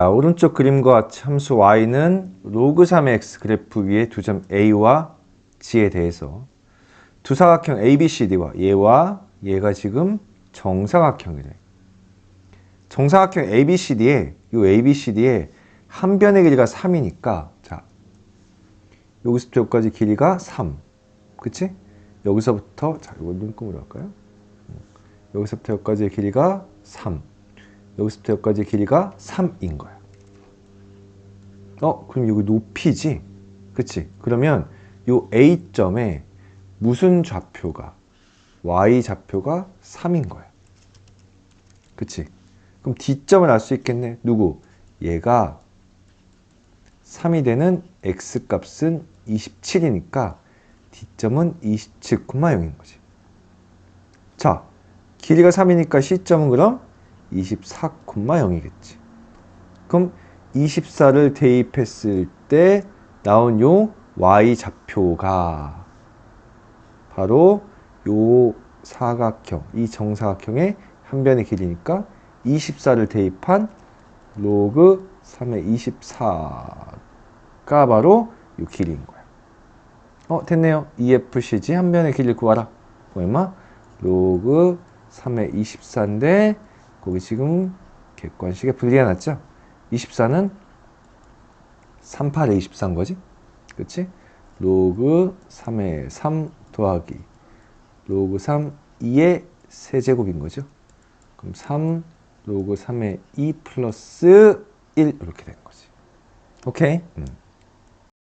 자, 오른쪽 그림과 같이 함수 y는 로그 3의 x 그래프 위에 두점 a와 g에 대해서 두 사각형 ABCD와 얘와 얘가 지금 정사각형이래. 정사각형 ABCD에 이 ABCD에 한 변의 길이가 3이니까 자 여기서부터 여기까지 길이가 3. 그치? 여기서부터 자 이걸 눈금으로 할까요? 여기서부터 여기까지의 길이가 3. 여기서부터 여기까지의 길이가 3인 거야. 어, 그럼 여기 높이지? 그치? 그러면 요 A점에 무슨 좌표가 y 좌표가 3인 거야. 그치? 그럼 D점을 알 수 있겠네. 누구? 얘가 3이 되는 x 값은 27이니까 D점은 27,0인 거지. 자, 길이가 3이니까 C점은 그럼 24,0이겠지. 그럼 24를 대입했을 때 나온 요 y 좌표가 바로 요 사각형, 이 정사각형의 한 변의 길이니까 24를 대입한 로그 3의 24가 바로 요 길이인 거야. 어, 됐네요. EFCG 한 변의 길이를 구하라. 얼마? 로그 3의 24인데 거기 지금 객관식에 분리해 놨죠? 24는 38의 24인 거지? 그치? 로그 3의 3 더하기 로그 3 2의 세제곱인 거죠. 그럼 3 로그 3의 2 플러스 1 이렇게 되는 거지. 오케이? 음.